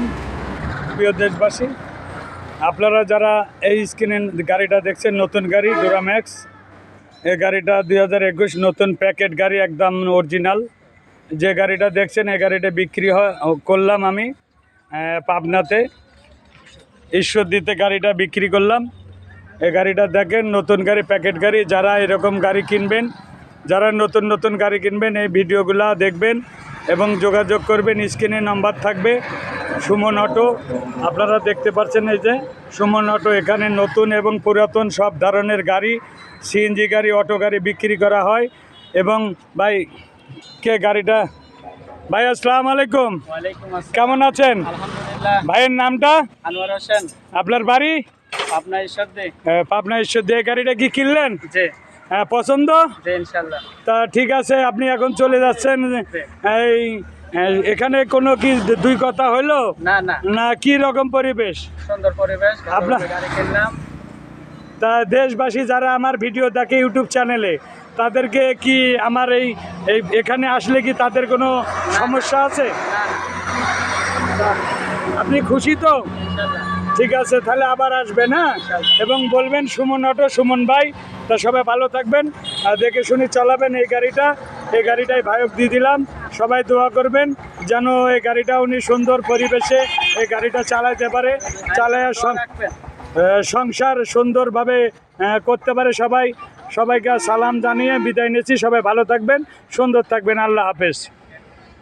আলাইকুম, প্রিয় দেশবাসী। আপনারা যারা এই স্ক্রিনে গাড়িটা দেখছেন, নতুন গাড়ি ডোরাম্যাক্স এই গাড়িটা দুই হাজার একুশ নতুন প্যাকেট গাড়ি, একদম অরিজিনাল যে গাড়িটা দেখছেন, এই গাড়িটা বিক্রি হয় করলাম আমি পাবনাতে। ঈশ্বর দিতে গাড়িটা বিক্রি করলাম। এই গাড়িটা দেখেন, নতুন গাড়ি, প্যাকেট গাড়ি। যারা এরকম গাড়ি কিনবেন, যারা নতুন নতুন গাড়ি কিনবেন, এই ভিডিওগুলা দেখবেন এবং যোগাযোগ করবেন। স্ক্রিনে নাম্বার থাকবে। সুমন অটো আপনারা দেখতে পাচ্ছেন এই যে সুমন অটো এখানে নতুন এবং পুরাতন সব ধরনের গাড়ি সিএনজি গাড়ি অটো গাড়ি বিক্রি করা হয়। এবং ভাই কে গাড়িটা? ভাই আসসালামু আলাইকুম। কেমন আছেন? ভাইয়ের নামটা? আনোয়ার হোসেন। আপনার বাড়ি? পাবনা ঈশ্বর দিয়ে গাড়িটা কি কিনলেন? হ্যাঁ পছন্দ? তা ঠিক আছে আপনি এখন চলে যাচ্ছেন। এই, এখানে কোনো কি দুই কথা হইল? না না। না কি রকম পরিবেশ? সুন্দর পরিবেশ আপনার- তা দেশবাসী যারা আমার ভিডিও দেখে ইউটিউব চ্যানেলে তাদেরকে কি আমার এই এখানে আসলে কি তাদের কোনো সমস্যা আছে? আপনি খুশি তো? ঠিক আছে তাহলে আবার আসবেন হ্যাঁ? এবং বলবেন সুমন অটো সুমন ভাই। তা সবাই ভালো থাকবেন। আর দেখে শুনে চালাবেন এই গাড়িটা। এই গাড়িটাই ভায়ক দিয়ে দিলাম। সবাই দোয়া করবেন যেন এই গাড়িটা উনি সুন্দর পরিবেশে এই গাড়িটা চালাইতে পারে, চালায় সংসার সুন্দরভাবে করতে পারে সবাই। সবাইকে সালাম জানিয়ে বিদায় নিয়েছি সবাই ভালো থাকবেন, সুন্দর থাকবেন। আল্লাহ হাফেজ।